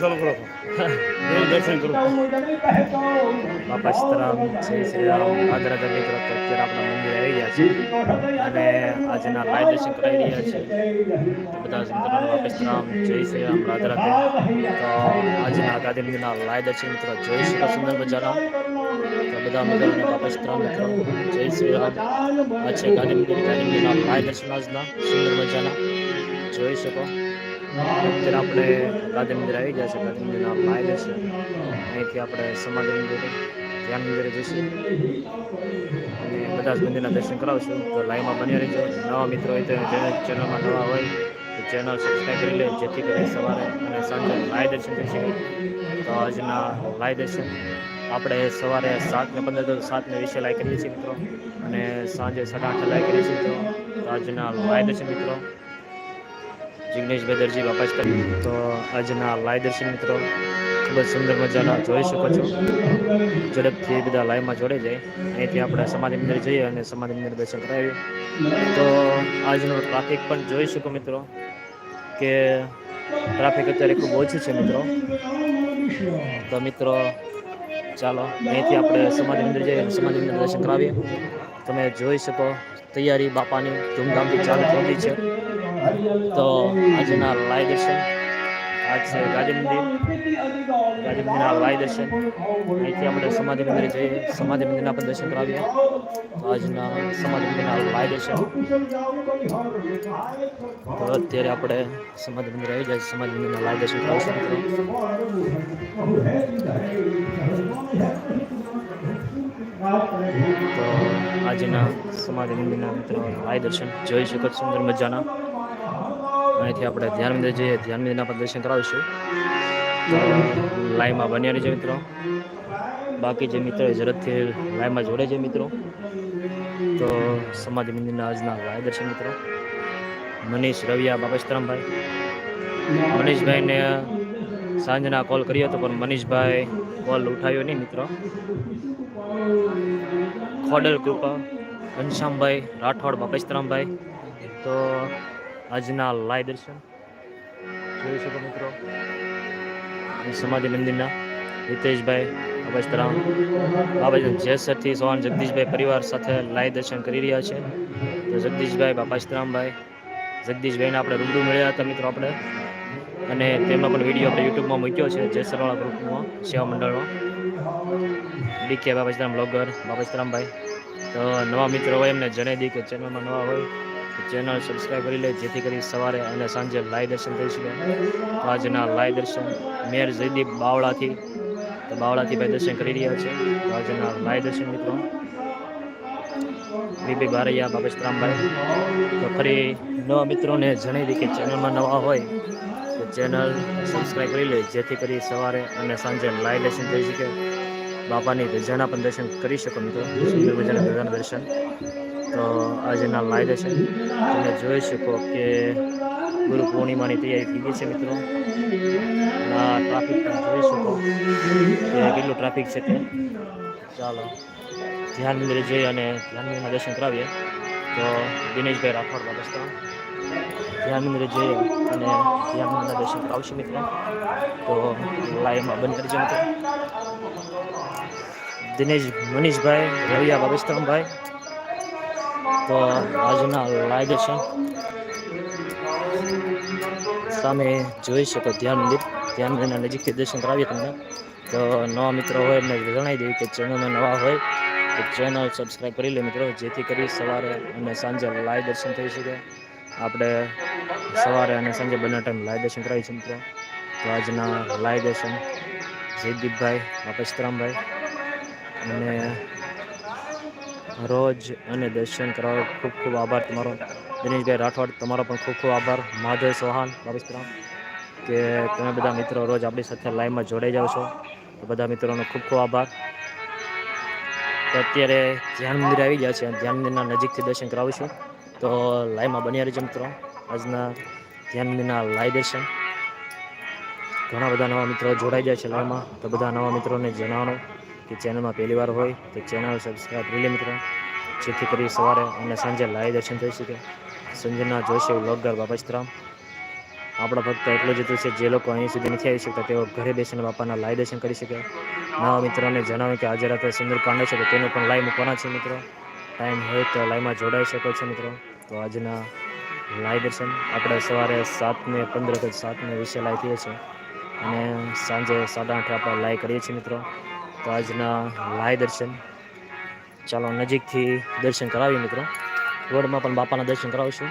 ચાલુ કરો. દેવ દર્શન કરો. બાપા સીતારામ જય શ્રી રામ. આદરાધર મિત્રો તો અત્યારે આપણા મંદિરે આવી ગયા છે. અને આજના લાઈવ દર્શન કરાવી રહ્યા છે. તો બધા જ બાપા સીતારામ જય શ્રીરામ રામ રાધે તો આજના ગાંધી મંદિરના લાઈવ દર્શન મિત્રો જય શ્રી સુંદર મજાના તો બધા મિત્રોને બાપા સીતારામ મિત્રો જય શ્રી રામ. આ છે ગાંધી મંદિર ગાંધી મંદિરના લાઈવ દર્શન આજના. સુંદર મજાના. જોઈ શકો. અત્યારે આપણે મંદિર આવી ગયા છે. ગાંધી મંદિરના લાઈવ દર્શન અહીંથી આપણે સમાધિ મંદિર, ધ્યાન મંદિરે જઈશું અને બધા જ મંદિરના દર્શન કરાવશું. તો લાઈવમાં બની રહેજો. નવા મિત્રો હોય તો ચેનલમાં નવા હોય તો ચેનલ સબસ્ક્રાઈબ કરી લે. જેથી કરી સવારે અને સાંજે લાઈવ દર્શન કરી શકે. તો આજના લાઈવ દર્શન આપણે સવારે સાત ને પંદર તો સાત ને વીસે લાઈ કરીએ છીએ મિત્રો. અને સાંજે સાડા આઠ લાઈ કરીએ છીએ મિત્રો. આજના લાઈ દર્શન મિત્રો. જિગ્નેશભાઈ દરજી બાપા જ તો આજના લાઈવ દર્શન મિત્રો, ખૂબ જ સુંદર મજાના જોઈ શકો છો. ઝડપથી બધા લાઈવમાં જોડે જાય. અહીંથી આપણે સમાધિ મંદિર જઈએ અને સમાધિ મંદિર દર્શન કરાવીએ. તો આજનો ટ્રાફિક પણ જોઈ શકો મિત્રો, કે ટ્રાફિક અત્યારે ખૂબ ઓછું છે મિત્રો. તો મિત્રો, ચાલો, અહીંથી આપણે સમાધિ મંદિર જઈએ અને સમાધિ મંદિર દર્શન કરાવીએ. તમે જોઈ શકો, તૈયારી બાપાની ધૂમધામથી ચાલુ થઈ છે. તો આજના લાઈવ દર્શન. આજ છે ગાંધી મંદિર. ગાંધી મંદિરના લાઈવ દર્શન. અહીંથી આપણે સમાધિ મંદિરે જઈએ સમાધિ મંદિરના પણ દર્શન કરાવીએ. આજના સમાધિ મંદિરના લાઈવ દર્શન. તો અત્યારે આપણે સમાધિ મંદિર આવી જાય સમાધિ મંદિરના લાઈવ દર્શન કરાવશું તો આજના સમાધિ મંદિરના મિત્રો લાઈવ દર્શન જોઈ શકો સુંદર મજાના. અહીંથી આપણે ધ્યાન મંદિર જઈએ ધ્યાન મંદિરના પણ દર્શન કરાવીશું. લાઈવમાં બન્યા રહેજો મિત્રો. બાકી જે મિત્રો ઝડપથી લાઈવમાં જોડે છે મિત્રો. તો સમાધિ મંદિરના આજના લાઈવ દર્શન મિત્રો. મનીષ રવિયા બાપસ્તરામભાઈ મનીષભાઈને સાંજના કોલ કર્યો હતો, પણ મનીષભાઈ કોલ ઉઠાવ્યો નહીં મિત્રો. ખોડલ કૃપા, ઘનશ્યામભાઈ, રાઠોડ બાપસ્તરામભાઈ તો આજના લાઈવ દર્શન. જોઈ શકો મિત્રો. સમાધિ મંદિરના હિતેશભાઈ અબસ્તરામ બાબાજી જેસરથી સવાન જગદીશભાઈ પરિવાર સાથે લાઈવ દર્શન કરી રહ્યા છે. તો જગદીશભાઈ બાપાસ્તરામભાઈ જગદીશભાઈને આપણે રૂબરૂ મળ્યા હતા મિત્રો આપણે. અને તેમનો પણ વીડિયો આપણે યુટ્યુબમાં મૂક્યો છે જેસરવાળા ગ્રુપમાં, સેવા મંડળમાં. ડીકે બાબાસ્તરામ બ્લોગર બાપાસ્તરામભાઈ તો નવા મિત્રો હોય એમને જણાવી દઈએ કે ચેનલમાં નવા હોય. ચેનલ સબસ્ક્રાઈબ કરી લે, જેથી કરી સવારે અને સાંજે લાઈવ દર્શન થઈ શકે. આજના લાઈવ દર્શન મેર જયદીપ બાવળાથી, તો બાવળાથી ભાઈ દર્શન કરી રહ્યા છે. આજના લાઈવ દર્શન મિત્રો. બીબી બારૈયા બાબેશરામભાઈ તો ફરી નવા મિત્રોને જણાવી દઈએ કે ચેનલમાં નવા હોય, તો ચેનલ સબસ્ક્રાઈબ કરી લે, જેથી કરી સવારે અને સાંજે લાઈવ દર્શન થઈ શકે. બાપાની ધજાના પણ દર્શન કરી શકો મિત્રો. સુંદર મજાના ધજાના દર્શન. તો આજના લાઈવ દર્શન. તમે જોઈ શકો કે ગુરુ પૂર્ણિમાની તૈયારી થઈ ગઈ છે મિત્રો. આ ટ્રાફિક પણ જોઈ શકો કે કેટલું ટ્રાફિક છે તે. ચાલો. ધ્યાન મંદિરે જઈ અને ધ્યાન મંદિરના દર્શન કરાવીએ. તો દિનેશભાઈ રાઠોડ રસ્તા ધ્યાન મંદિરે જઈએ અને ધ્યાન મંદિરના દર્શન કરાવશે મિત્રો. તો લાઈવમાં બંધ કરી મિત્રો. દિનેશ મનીષભાઈ, રવિયા બાબસ્તરામભાઈ. તો આજના લાઈવ છે. સામે જોઈ શકો ધ્યાન મંદિર. ધ્યાન મંદિરના નજીકથી દર્શન કરાવીએ તમને. તો નવા મિત્રો હોય એમને જણાવી દઈએ કે ચેનલમાં નવા હોય તો ચેનલ સબસ્ક્રાઈબ કરી લે મિત્રો, જેથી કરી સવારે અને સાંજે લાઈવ દર્શન થઈ શકે. આપણે સવારે અને સાંજે બંને ટાઈમ લાઈવ દર્શન કરાવીએ છીએ મિત્રો. તો આજના લાઈવ દર્શન જયદીપભાઈ બાપસ્તરામભાઈ અને રોજ અને દર્શન કરાવો ખૂબ ખૂબ આભાર તમારો. દિનેશભાઈ રાઠોડ, તમારો પણ ખૂબ ખૂબ આભાર. માધવ સોહાન બાબસ્તરામ કે તમે બધા મિત્રો રોજ આપણી સાથે લાઈવમાં જોડાઈ જાઓ છો. તો બધા મિત્રોનો ખૂબ ખૂબ આભાર. તો અત્યારે ધ્યાન મંદિર આવી ગયા છે. ધ્યાન મંદિરના નજીકથી દર્શન કરાવીશું તો લાઈવમાં બન્યા રહેજો મિત્રો. આજના ધ્યાન મંદિરના લાઈવ દર્શન. ઘણા બધા નવા મિત્રો જોડાઈ જાય છે લાઈવમાં તો બધા નવા મિત્રોને જણાવવાનું. કે ચેનલમાં પહેલી વાર હોય તો ચેનલ સબસ્ક્રાઈબ કરી લે મિત્રો. જેથી કરી સવારે અને સાંજે લાઈવ દર્શન થઈ શકે. સંજયના જોશી વ્લોગર બાપસ્તરામ. આપણે ભક્ત એટલું જ હતું છે, જે લોકો અહીં સુધી નથી આવી શકતા, તેઓ ઘરે બેસીને બાપાના લાઈવ દર્શન કરી શકે. નવા મિત્રોને જણાવ્યું કે આજે રાત્રે સુંદરકાંડ છે, તો તેનું પણ લાઈવ મૂકવાના છે મિત્રો. ટાઈમ હોય તો લાઈવમાં જોડાઈ શકો છો મિત્રો. તો આજના લાઈવ દર્શન આપણે સવારે સાતને પંદર સાતને વીસે લાઈવ થઈએ છીએ. અને સાંજે સાડા આઠે આપણે લાઈવ કરીએ છીએ મિત્રો. તો આજના લાય દર્શન. ચાલો નજીકથી દર્શન કરાવીએ મિત્રો. રોડમાં પણ બાપાના દર્શન કરાવશું.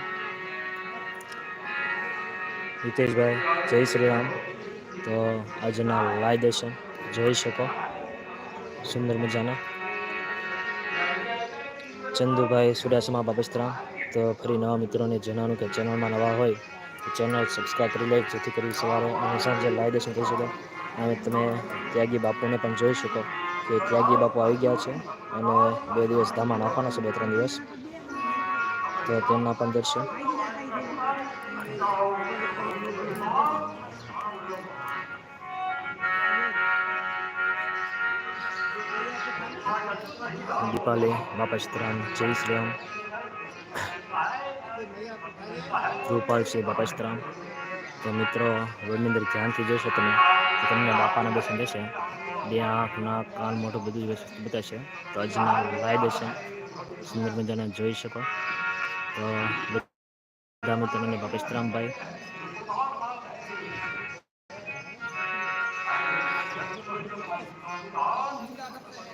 હિતેશભાઈ, જય શ્રી રામ તો આજના લાય દર્શન. જોઈ શકો. સુંદર મજાના. ચંદુભાઈ, સુડાસમા બાબસ્ત્રામ તો ફરી નવા મિત્રોને જણાવવાનું કે ચેનલમાં નવા હોય તો ચેનલ સબસ્ક્રાઈબ કરી લે. જેથી કરી સવારે અને સાંજે લાય દર્શન કરી શકો. અને તમે ત્યાગી બાપુને પણ જોઈ શકો કે ત્યાગી બાપુ આવી ગયા છે અને બે દિવસ ધામા નાખવાના છે, બે ત્રણ દિવસ. તો તેમના પણ દર્શન. દીપાલી બાપાશ્રામ જય શ્રી રામ. રૂપાલસિંહ બાપાશ્રામ તો મિત્રો રવિન્દ્ર ધ્યાનથી જોશો તમે. તો તમને બાપાના દર્શન થશે બે આંખ, નાક, કાન, મોઢું બધું જ વસ્તુ બતાવશે. તો આજના લાઈવ દર્શન સુંદર મજાના જોઈ શકો. તો બધા મિત્રોને બાપેશ્રામભાઈ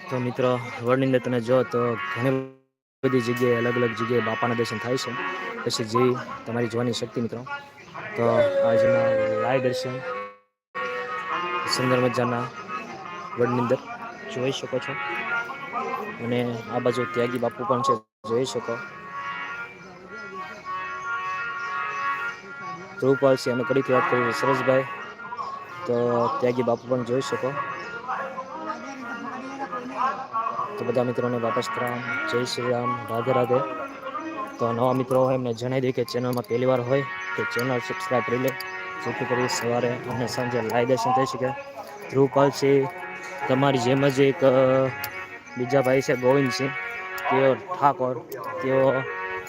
તો મિત્રો વર્ણની અંદર તમે જો તો ઘણી બધી જગ્યાએ અલગ અલગ જગ્યાએ બાપાના દર્શન થાય છે. પછી જે તમારી જોવાની શક્તિ મિત્રો. તો આજના લાઈવ દર્શન સુંદર મજાના વડની અંદર જોઈ શકો છો. અને આ બાજુ ત્યાગી બાપુ પણ છે, જોઈ શકો. ધ્રુવપાલસિંહ અમે કડીથી વાત કરી સરસભાઈ. તો ત્યાગી બાપુ પણ જોઈ શકો. તો બધા મિત્રોને વાપસ રામ જય શ્રી રામ, રાધે રાધે. તો નવા મિત્રો હોય એમને જણાવી દઈએ કે ચેનલમાં પહેલી વાર હોય કે ચેનલ સબસ્ક્રાઈબ કરી લે. જેથી કરી સવારે અને સાંજે લાય દર્શન થઈ શકે. ધ્રુવપાલસિંહ તમારી જેમ જ એક બીજા ભાઈ છે ગોવિંદસિંહ તેઓ ઠાકોર, તેઓ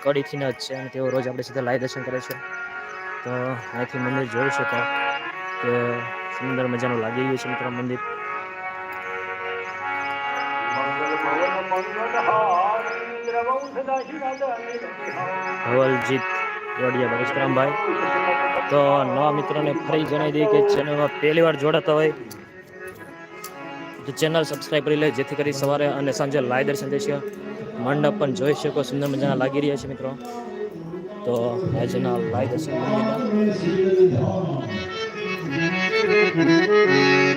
કડીથીને જ છે અને તેઓ રોજ આપણે સીધા લાય દર્શન કરે છે. તો અહીંથી મંદિર જોઈ શકો કે સુંદર મજાનું લાગી ગયું છે મિત્રો મંદિર. હવલજીત જોડિયા પરશુરામભાઈ તો નવા મિત્રોને ફરી જણાવી દઈએ કે ચેનલમાં પહેલી વાર જોડાતા હોય તો ચેનલ સબસ્ક્રાઈબ કરી લે, જેથી કરી સવારે અને સાંજે લાઈવ દર્શન થઈ શકે મંડપ પણ જોઈ શકો, સુંદર મજાના લાગી રહ્યા છે મિત્રો. તો આજના દર્શન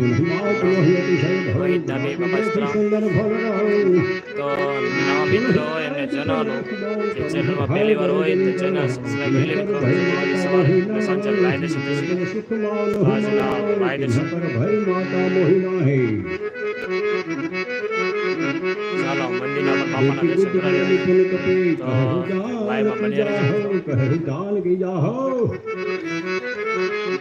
રોહિત ડાબી બાબા શ્રી રામ તો નવા મિત્રો એમને જણાવવાનું કે ચેનલમાં પહેલી વાર હોય તો ચેનલ સબસ્ક્રાઈબ કરી લેવી મિત્રો જેથી કરી સવારે અને સાંજે લાઈવ દર્શન થઈ આજના લાઈવ દર્શન ચાલો મંદિરના બાપાના દર્શન કરાવીએ. તો લાઈવમાં બની રહેજો. તૈયારી જોઈ શકો મિત્રો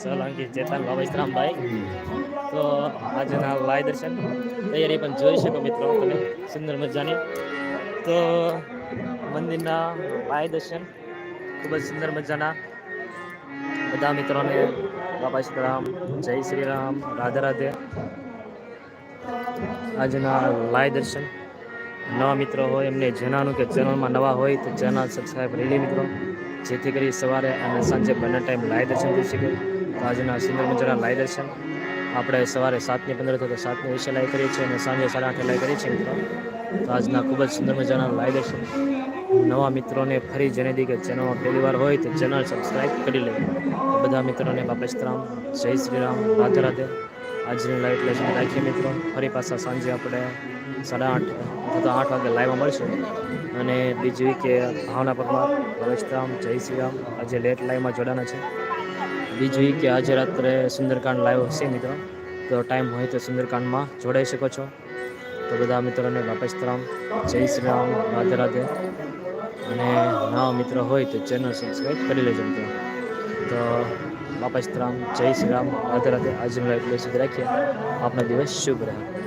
સોલંકી ચેતન રામભાઈ તો આજના લાય દર્શન તૈયારી પણ જોઈ શકો મિત્રો તમે સુંદર મજાની. તો મંદિરના લાય દર્શન ખૂબ જ સુંદર મજાના. બધા મિત્રોને બાબા સીતારામ જય શ્રી રામ, રાધે રાધે. આજના લાય દર્શન. નવા મિત્રો હોય એમને જેનાનું કે ચેનલમાં નવા હોય તો ચેનલ સબસ્ક્રાઈબ કરી લે મિત્રો. જેથી કરી સવારે અને સાંજે બંને ટાઈમ લાઈવ દર્શન થઈ શકે. તો આજના સુંદર મજાના લાઈવ દર્શન. આપણે સવારે સાતની પંદર તો સાતની વિશે લાઈવ કરીએ છીએ અને સાંજે સાડા આઠે લાઈવ કરીએ છીએ મિત્રો. તો આજના ખૂબ જ સુંદર મજાના લાઈવ દર્શન. નવા મિત્રોને ફરી જણાવી કે ચેનલમાં પહેલી વાર હોય તો ચેનલ સબસ્ક્રાઈબ કરી લે બધા મિત્રોને બાપસ્તરામ જય શ્રી રામ, રાધે રાધે. આજની લાઈટ લેશન રાખીએ મિત્રો. ફરી પાછા સાંજે આપણે સાડા આઠ. અથવા તો આઠ વાગે લાઈવમાં મળશું. અને બીજી કે ભાવના પરમાર બાપેશરામ જય શ્રી રામ. આજે લેટ લાઈવમાં જોડાના છે. બીજું કે આજે રાત્રે સુંદરકાંડ લાઈવ હશે મિત્રો. તો ટાઈમ હોય તો સુંદરકાંડમાં જોડાઈ શકો છો. તો બધા મિત્રોને બાપેશરામ જય શ્રી રામ. રાધે રાધે. અને નવા મિત્રો હોય તો ચેનલ સબસ્ક્રાઈબ કરી લેજો મિત્રો. તો બાપેશરામ જય શ્રી રામ. રાધે રાધે. આજનું લાઈવ સુધી રાખીએ. આપનો દિવસ શુભ રહે.